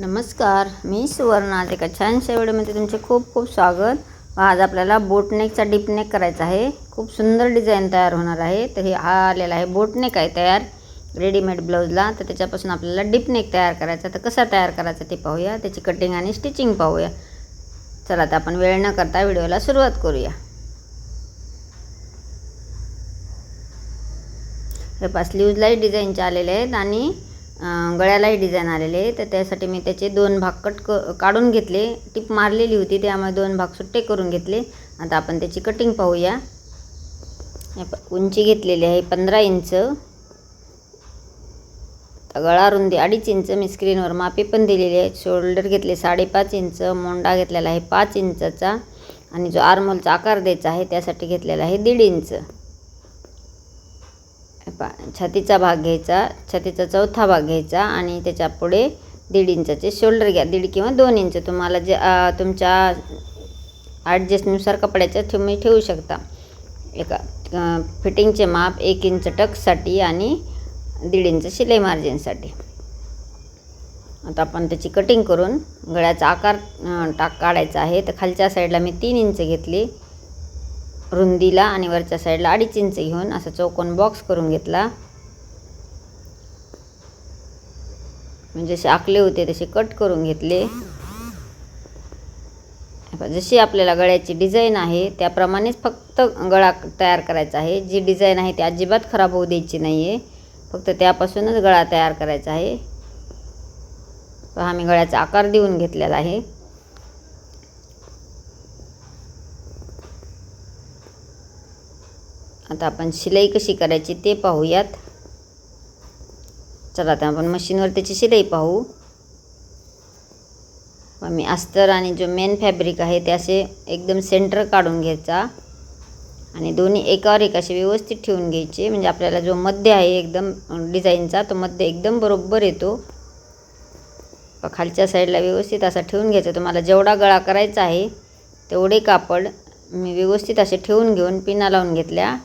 नमस्कार मी सुवर्णा आज एका छानशा व्हिडिओमध्ये तुमचे खूप खूप स्वागत. आज आपल्याला बोटनेकचा डिपनेक करायचा आहे. खूप सुंदर डिझाईन तयार होणार आहे. तर हे हा आलेला आहे बोटनेक आहे तयार. रेडीमेड ब्लाऊजला. तर त्याच्यापासून आपल्याला डिपनेक तयार करायचा तर कसा तयार करायचा ते पाहूया. त्याची कटिंग आणि स्टिचिंग पाहूया. चला तर आपण वेळ न करता व्हिडिओला सुरुवात करूया. हे पाच स्लीव्जलाही डिझाईनचे आलेले आहेत आणि गळ्यालाही डिझाईन आलेले तर त्यासाठी मी त्याचे दोन भाग कट क काढून घेतले. टिप मारलेली होती त्यामुळे दोन भाग सुट्टे करून घेतले. आता आपण त्याची कटिंग पाहूया. उंची घेतलेली आहे पंधरा इंच. गळा रुंदी अडीच इंच. मी स्क्रीनवर मापी पण दिलेली आहे शोल्डर घेतले साडेपाच इंच. मोंडा घेतलेला आहे पाच इंचाचा. आणि जो आर्मोलचा आकार द्यायचा आहे त्यासाठी घेतलेला आहे दीड इंच. पा छातीचा भाग घ्यायचा छातीचा चौथा भाग घ्यायचा आणि त्याच्या पुढे दीड इंचाचे शोल्डर घ्या. दीड किंवा दोन इंच. तुम्हाला जे तुमच्या ॲडजस्टनुसार कपड्याच्या तुम्ही ठेवू शकता. एका फिटिंगचे माप एक इंच टक्ससाठी आणि दीड इंच शिलाई मार्जिनसाठी आता आपण त्याची कटिंग करून गळ्याचा आकार टाक काढायचा आहे. तर खालच्या साईडला मी तीन इंच घेतली. रुंदीला आणि वरच्या साईडला अडीच इंच घेऊन असं चौकोन बॉक्स करून घेतला. म्हणजे जसे आखले होते तसे कट करून घेतले. जशी आपल्याला गळ्याची डिझाईन आहे त्याप्रमाणेच फक्त गळा तयार करायचा आहे. जी डिझाईन आहे ती अजिबात खराब होऊ द्यायची नाही आहे फक्त त्यापासूनच गळा तयार करायचा आहे. पहा मी गळ्याचा आकार देऊन घेतलेला आहे. आता आपण शिलाई कशी करायची ते पाहूयात. चला आता आपण मशीनवर त्याची शिलाई पाहू. मी अस्तर आणि जो मेन फॅब्रिक आहे ते असे एकदम सेंटर काढून घ्यायचा. आणि दोन्ही एकावर एक असे व्यवस्थित ठेवून घ्यायचे. म्हणजे आपल्याला जो मध्य आहे एकदम डिझाईनचा तो मध्य एकदम बरोबर येतो. खालच्या साईडला व्यवस्थित असा ठेवून घ्यायचा. तुम्हाला जेवढा गळा करायचा आहे तेवढे कापड मी व्यवस्थित असे ठेवून घेऊन पिना लावून घेतल्या.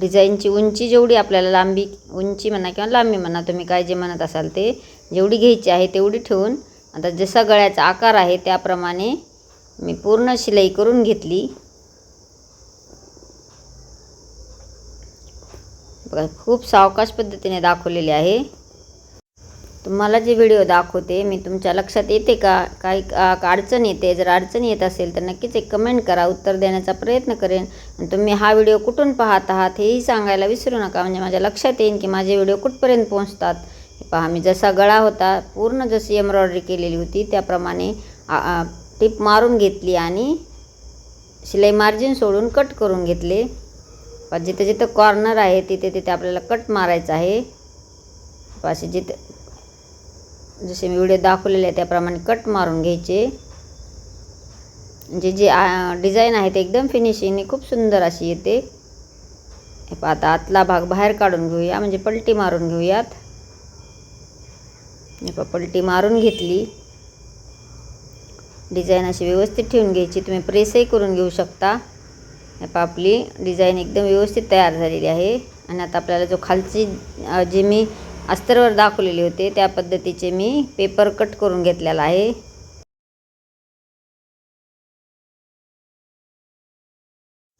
डिझाईनची उंची जेवढी आपल्याला लांबी उंची म्हणा किंवा लांबी म्हणा तुम्ही काय जे म्हणत असाल ते जेवढी घ्यायची आहे तेवढी ठेवून आता जसा गळ्याचा आकार आहे त्याप्रमाणे मी पूर्ण शिलाई करून घेतली. बघा खूप सावकाश पद्धतीने दाखवलेली आहे. तुम्हाला जे व्हिडिओ दाखवते मी तुमच्या लक्षात येते का? काही का अडचण येते जर अडचण येत असेल तर नक्कीच एक कमेंट करा उत्तर देण्याचा प्रयत्न करेन. आणि तुम्ही हा व्हिडिओ कुठून पाहत आहात हेही सांगायला विसरू नका. म्हणजे माझ्या लक्षात येईल की माझे व्हिडिओ कुठपर्यंत पोहोचतात. पहा मी जसा गळा होता पूर्ण जशी एम्ब्रॉयडरी केलेली होती त्याप्रमाणे टिप मारून घेतली आणि शिलाई मार्जिन सोडून कट करून घेतले. जिथं जिथे जिथं कॉर्नर आहे तिथे तिथे आपल्याला कट मारायचं आहे. पाशी असे जिथे जसे मी व्हिडिओ दाखवलेले आहे त्याप्रमाणे कट मारून घ्यायचे. म्हणजे जे डिझाईन आहे ते एकदम फिनिशिंगने खूप सुंदर अशी येते. हे पहा आता आतला भाग बाहेर काढून घेऊया म्हणजे पलटी मारून घेऊयात. हे पलटी मारून घेतली. डिझाईन अशी व्यवस्थित ठेवून घ्यायची तुम्ही प्रेसही करून घेऊ शकता. हे आपली डिझाईन एकदम व्यवस्थित तयार झालेली आहे. आणि आता आपल्याला जो खालची जी जे मी अस्तरवर दाखवलेले होते. त्या पद्धतीचे मी पेपर कट करून घेतलेला आहे.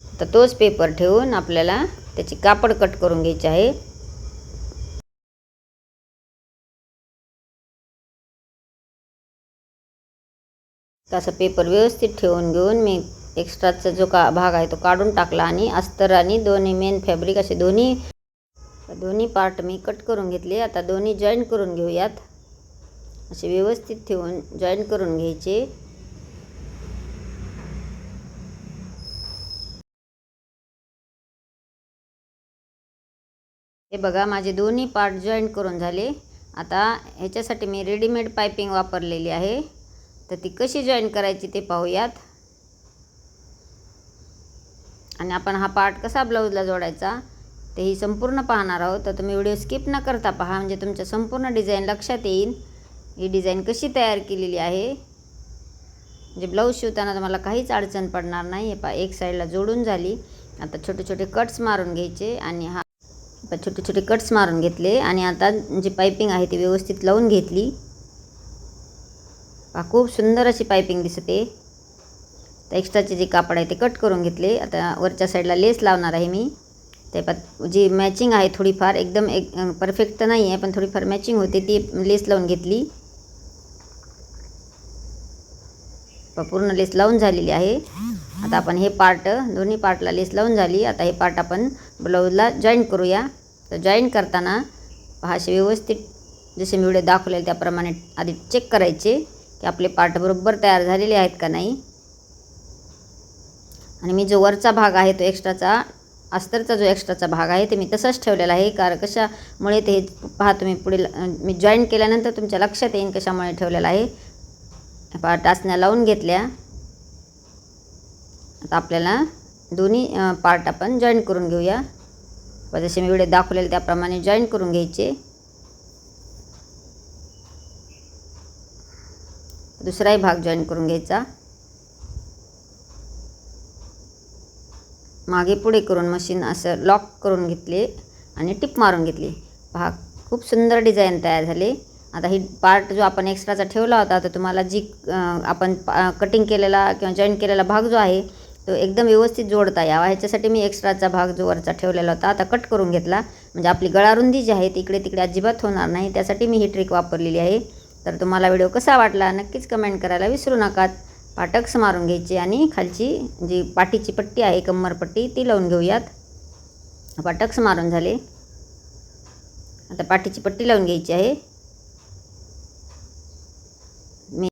तर तोच पेपर ठेवून आपल्याला त्याची कापड कट करून घ्यायची आहे. तसा पेपर व्यवस्थित ठेवून घेऊन मी एक्स्ट्राचा जो का भाग आहे तो काढून टाकला आणि अस्तर आणि दोन्ही मेन फॅब्रिक असे दोन्ही दोन्ही पार्ट मी कट करून घेतले. आता दोन्ही जॉईन करून घेऊयात. असे व्यवस्थित ठेवून जॉईन करून घ्यायचे. हे बघा माझे दोन्ही पार्ट जॉईन करून झाले. आता ह्याच्यासाठी मी रेडीमेड पायपिंग वापरलेली आहे. तर ती कशी जॉईन करायची ते पाहूयात. आणि आपण हा पार्ट कसा ब्लाऊजला जोडायचा? तेही संपूर्ण पाहणार आहोत. तर तुम्ही व्हिडिओ स्किप न करता पहा म्हणजे तुमच्या संपूर्ण डिझाईन लक्षात येईल. ही डिझाईन कशी तयार केलेली आहे. म्हणजे ब्लाऊज शिवताना तुम्हाला काहीच अडचण पडणार नाही. हे पा एक साईडला जोडून झाली. आता छोटे छोटे कट्स मारून घ्यायचे आणि हा छोटे छोटे कट्स मारून घेतले. आणि आता जी पायपिंग आहे ती व्यवस्थित लावून घेतली. पहा खूप सुंदर अशी पायपिंग दिसते. तर एक्स्ट्राचे जे कापड आहे ते कट करून घेतले. आता वरच्या साईडला लेस लावणार आहे मी. ते पत जी मॅचिंग आहे थोडीफार एकदम एक परफेक्ट तर नाही आहे पण थोडीफार मॅचिंग होते ती लेस लावून घेतली. प- पूर्ण लेस लावून झालेली आहे. आता आपण हे पार्ट दोन्ही पार्टला लेस लावून झाली. आता हे पार्ट आपण ब्लाऊजला जॉईन करूया. तर जॉईन करताना पहा असे व्यवस्थित जसे मी व्हिडिओ दाखवलेले त्याप्रमाणे आधी चेक करायचे की आपले पार्ट बरोबर तयार झालेले आहेत का नाही. आणि मी जो वरचा भाग आहे तो एक्स्ट्राचा अस्तरचा जो एक्स्ट्राचा भाग आहे ते मी तसाच ठेवलेला आहे. कारण कशामुळे ते पहा तुम्ही पुढे मी जॉईन केल्यानंतर तुमच्या लक्षात येईन कशामुळे ठेवलेला आहे. पहा टाचण्या लावून घेतल्या. आता आपल्याला दोन्ही पार्ट आपण जॉईन करून घेऊया. जसे मी व्हिडिओ दाखवलेले त्याप्रमाणे जॉईन करून घ्यायचे. दुसराही भाग जॉईन करून घ्यायचा. मागे पुढे करून मशीन असं लॉक करून घेतले आणि टिप मारून घेतली. पहा खूप सुंदर डिझाईन तयार झाले. आता ही पार्ट जो आपण एक्स्ट्राचा ठेवला होता तर तुम्हाला जी आपण कटिंग केलेला किंवा जॉईन केलेला भाग जो आहे तो एकदम व्यवस्थित जोडता यावा. ह्याच्यासाठी मी एक्स्ट्राचा भाग जो वरचा ठेवलेला होता आता कट करून घेतला. म्हणजे आपली गळारुंदी जी आहे तिकडे तिकडे अजिबात होणार नाही. त्यासाठी मी ही ट्रिक वापरलेली आहे. तर तुम्हाला व्हिडिओ कसा वाटला नक्कीच कमेंट करायला विसरू नका. पाटक्स मारून घ्यायची आणि खालची जी पाठीची पट्टी आहे कंबरपट्टी ती लावून घेऊयात. पाटक्स मारून झाले. आता पाठीची पट्टी लावून घ्यायची आहे. मी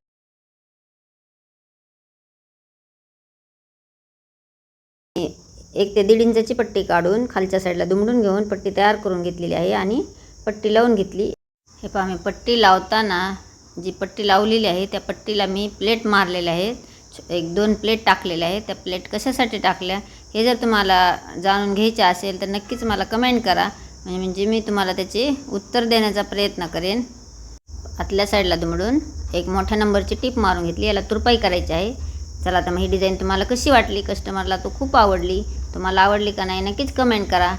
एक ते दीड इंचाची पट्टी काढून खालच्या साईडला दुमडून घेऊन पट्टी तयार करून घेतलेली आहे आणि पट्टी लावून घेतली. हे पहा मी पट्टी लावताना जी पट्टी लावलेली आहे त्या पट्टीला मी प्लेट मारलेल्या आहेत. एक दोन प्लेट टाकलेल्या आहेत. त्या प्लेट कशासाठी टाकल्या हे जर तुम्हाला जाणून घ्यायचे असेल तर नक्कीच मला कमेंट करा. म्हणजे म्हणजे मी तुम्हाला त्याचे उत्तर देण्याचा प्रयत्न करेन. आतल्या साईडला दुमडून एक मोठ्या नंबरची टीप मारून घेतली. याला तुरपाई करायची आहे. चला आता मग ही डिझाईन तुम्हाला कशी वाटली? कस्टमरला तो खूप आवडली. तुम्हाला आवडली का नाही नक्कीच कमेंट करा.